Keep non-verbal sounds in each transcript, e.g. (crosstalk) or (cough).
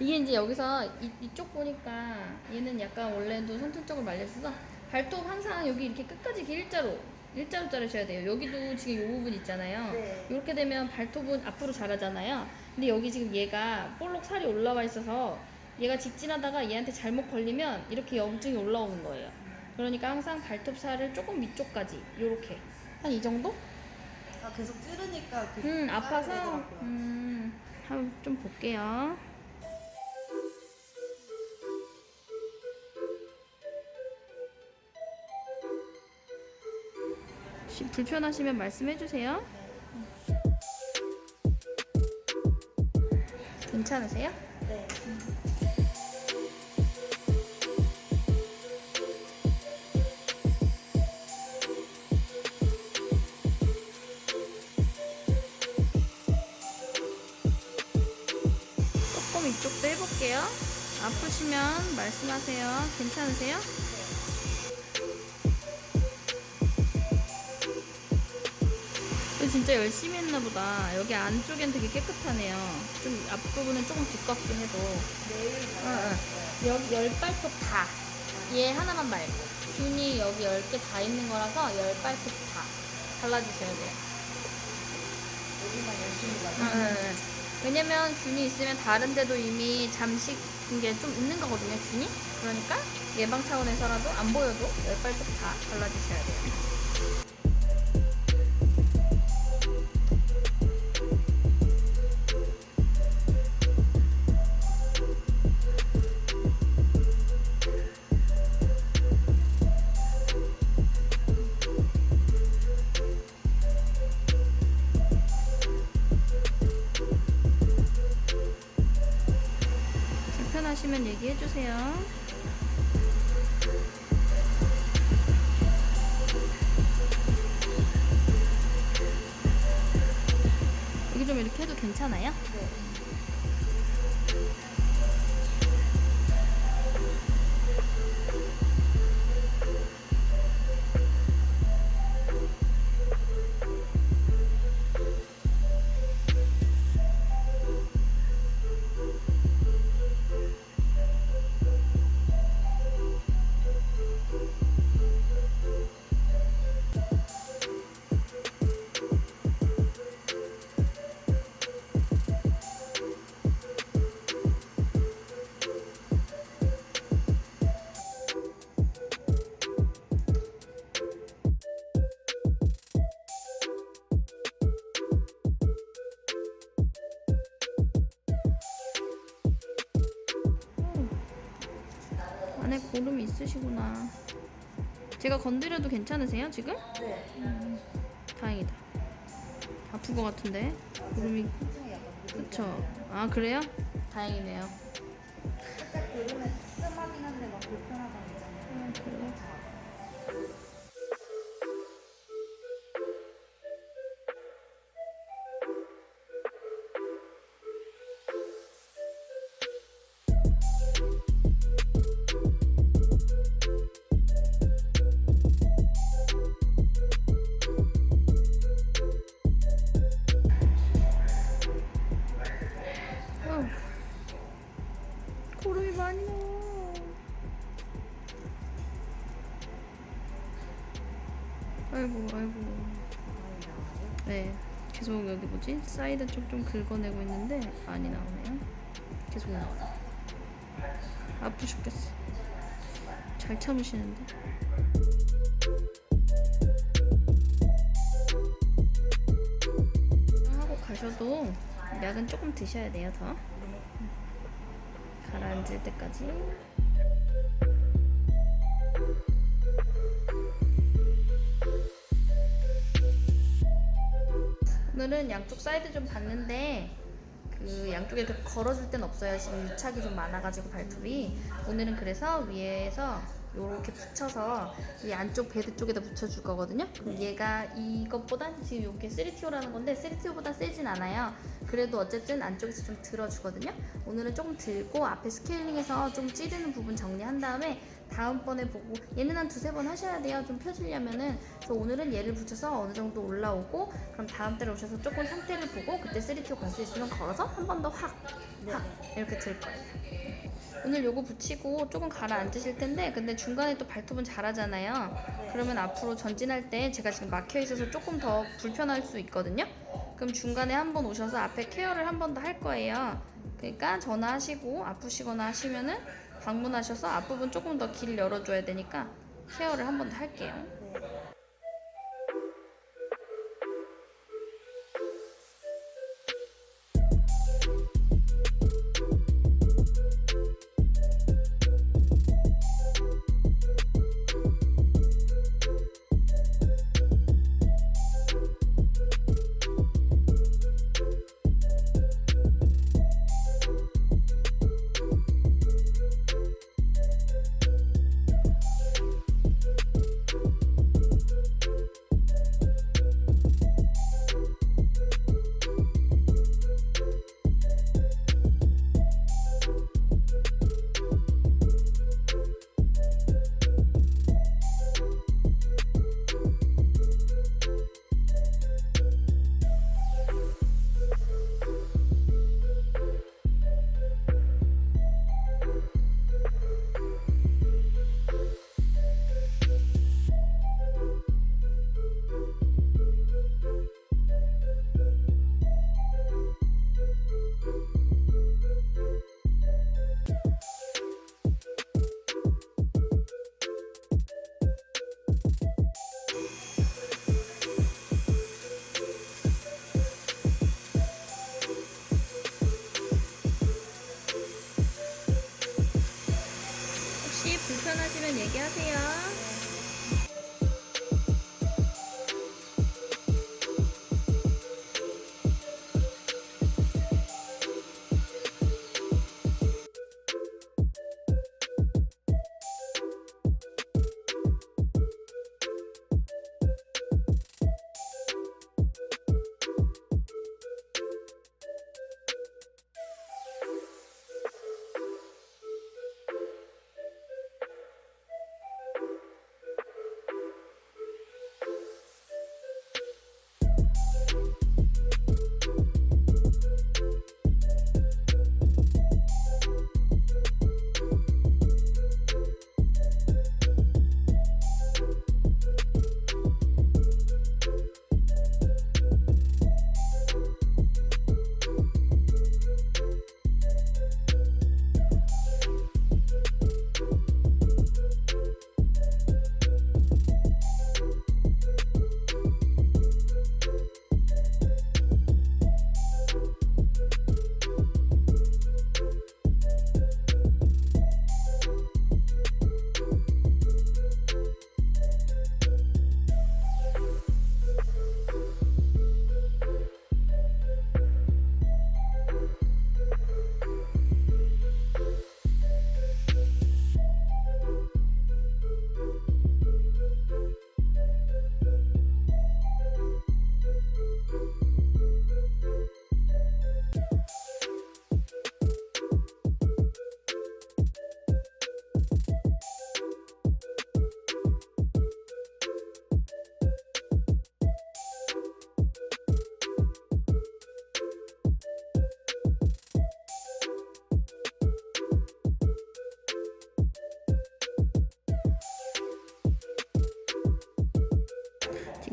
이게 이제 여기서 이, 이쪽 보니까 얘는 약간 원래도 손등 쪽을 말렸어서 발톱 항상 여기 이렇게 끝까지 이렇게 일자로 일자로 자르셔야 돼요. 여기도 지금 이 부분 있잖아요. 네. 이렇게 되면 발톱은 앞으로 자라잖아요. 근데 여기 지금 얘가 볼록 살이 올라와 있어서 얘가 직진하다가 얘한테 잘못 걸리면 이렇게 염증이 올라오는 거예요. 그러니까 항상 발톱 살을 조금 위쪽까지 요렇게 한 이 정도? 아, 계속 찌르니까 계속 음 아파서 되더라고요. 음 한번 좀 볼게요. 혹시 불편하시면 말씀해 주세요. 괜찮으세요? 네. 조금 이쪽도 해볼게요. 아프시면 말씀하세요. 괜찮으세요? 이거 진짜 열심히 했나 보다. 여기 안쪽엔 되게 깨끗하네요. 좀 앞부분은 조금 두껍긴 해도. 내일 응, 응. 여기 열 발톱 다. 얘 하나만 말고. 균이 여기 열 개 다 있는 거라서 열 발톱 다 발라주셔야 돼요. 여기만 열심히 응, 가요. 응, 응. 왜냐면 균이 있으면 다른 데도 이미 잠식 게좀 있는 거거든요, 균이. 그러니까 예방 차원에서라도 안 보여도 열 발톱 다 발라주셔야 돼요. 해 주세요. 여기 좀 이렇게 해도 괜찮아요? 네. 안에 고름이 있으시구나. 제가 건드려도 괜찮으세요, 지금? 네. 다행이다. 아픈 것 같은데. 고름이, 그쵸. 아, 그래요? 다행이네요. 살짝 그러면 씀하긴 한데 막 있잖아요. 음, 그래요? 계속 여기 뭐지? 사이드 쪽 좀 긁어내고 있는데 많이 나오네요. 계속 나와요. 아프 죽겠어. 잘 참으시는데. 하고 가셔도 약은 조금 드셔야 돼요, 더. 가라앉을 때까지. 오늘은 양쪽 사이드 좀 봤는데 그 양쪽에 걸어줄 땐 없어요. 지금 유착이 좀 많아가지고 발톱이 오늘은 그래서 위에서 이렇게 붙여서 이 안쪽 베드 쪽에다 붙여줄 거거든요. 얘가 이것보다 지금 이게 3TO라는 건데 3TO보다 세진 않아요. 그래도 어쨌든 안쪽에서 좀 들어주거든요. 오늘은 조금 들고 앞에 스케일링해서 좀 찌르는 부분 정리한 다음에 다음번에 보고 얘는 한 두세 번 하셔야 돼요. 좀 펴주려면은 그래서 오늘은 얘를 붙여서 어느 정도 올라오고 그럼 다음 달에 오셔서 조금 상태를 보고 그때 3TO 갈수 있으면 걸어서 한 번 더확하 이렇게 들 거예요. 오늘 요거 붙이고 조금 가라앉으실 텐데 근데 중간에 또 발톱은 잘하잖아요. 그러면 앞으로 전진할 때 제가 지금 막혀 있어서 조금 더 불편할 수 있거든요. 그럼 중간에 한번 오셔서 앞에 케어를 한 번 더 할 거예요. 그러니까 전화하시고 아프시거나 하시면은 방문하셔서 앞부분 조금 더 길 열어줘야 되니까 케어를 한 번 더 할게요.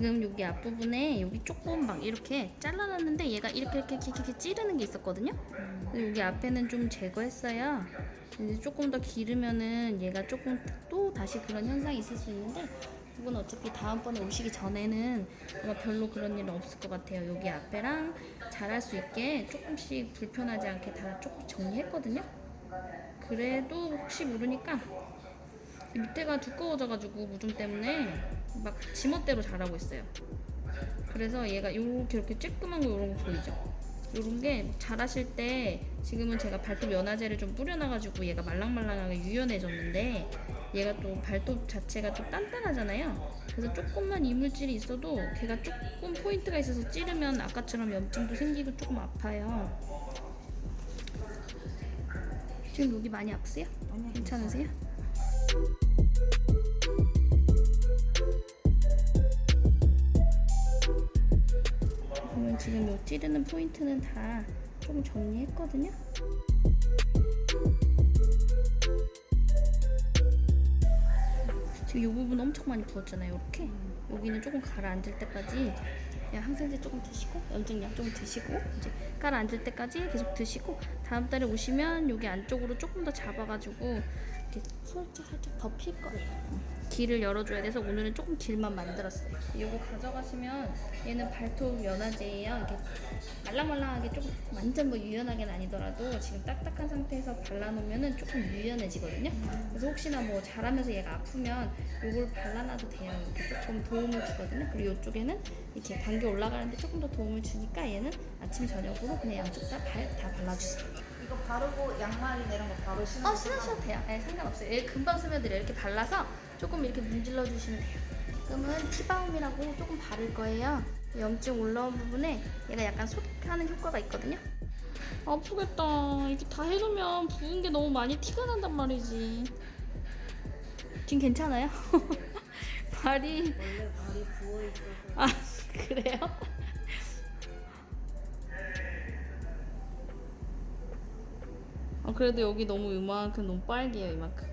지금 여기 앞부분에 여기 조금 막 이렇게 잘라놨는데 얘가 이렇게 이렇게 이렇게, 이렇게 찌르는 게 있었거든요. 근데 여기 앞에는 좀 제거했어요. 이제 조금 더 기르면은 얘가 조금 또 다시 그런 현상이 있을 수 있는데 그건 어차피 다음번에 오시기 전에는 아마 별로 그런 일은 없을 것 같아요. 여기 앞에랑 자랄 수 있게 조금씩 불편하지 않게 다 조금 정리했거든요. 그래도 혹시 모르니까 이 밑에가 두꺼워져가지고 무좀 때문에 막 지멋대로 자라고 있어요. 그래서 얘가 이렇게 이렇게 쬐끄만 거 이런 거 보이죠? 이런 게 자라실 때 지금은 제가 발톱 연화제를 좀 뿌려놔가지고 얘가 말랑말랑하게 유연해졌는데 얘가 또 발톱 자체가 좀 단단하잖아요. 그래서 조금만 이물질이 있어도 걔가 조금 포인트가 있어서 찌르면 아까처럼 염증도 생기고 조금 아파요. 지금 여기 많이 아프세요? 아니요, 괜찮으세요? 저는 지금 요 찌르는 포인트는 다 좀 정리했거든요. 지금 이 부분 엄청 많이 부었잖아요. 이렇게 여기는 조금 가라앉을 때까지 그냥 항생제 조금 드시고 염증약 조금 드시고 이제 가라앉을 때까지 계속 드시고 다음 달에 오시면 여기 안쪽으로 조금 더 잡아가지고 이렇게 살짝 살짝 더필 거예요. 길을 열어줘야 돼서 오늘은 조금 길만 만들었어요. 이거 가져가시면 얘는 발톱 연화제예요. 이렇게 말랑말랑하게 조금 완전 뭐 유연하게는 아니더라도 지금 딱딱한 상태에서 발라놓으면은 조금 유연해지거든요. 그래서 혹시나 뭐 자라면서 얘가 아프면 이걸 발라놔도 돼요. 이렇게 조금 도움을 주거든요. 그리고 이쪽에는 이렇게 감기 올라가는데 조금 더 도움을 주니까 얘는 아침 저녁으로 그냥 양쪽 다 발 다 발라주세요. 이거 바르고 양말이나 이런 거 바로 신는 어 신으셔도 돼요. 네, 상관없어요. 얘 금방 스며들어요. 이렇게 발라서 조금 이렇게 문질러 주시면 돼요. 지금은 티바움이라고 조금 바를 거예요. 염증 올라온 부분에 얘가 약간 솟하는 효과가 있거든요. 아프겠다. 이렇게 다 해놓으면 부은 게 너무 많이 티가 난단 말이지. 지금 괜찮아요? (laughs) 발이 원래 발이 부어 있어서 아 그래요? 어, 그래도 여기 너무 이만큼 너무 빨개요 이만큼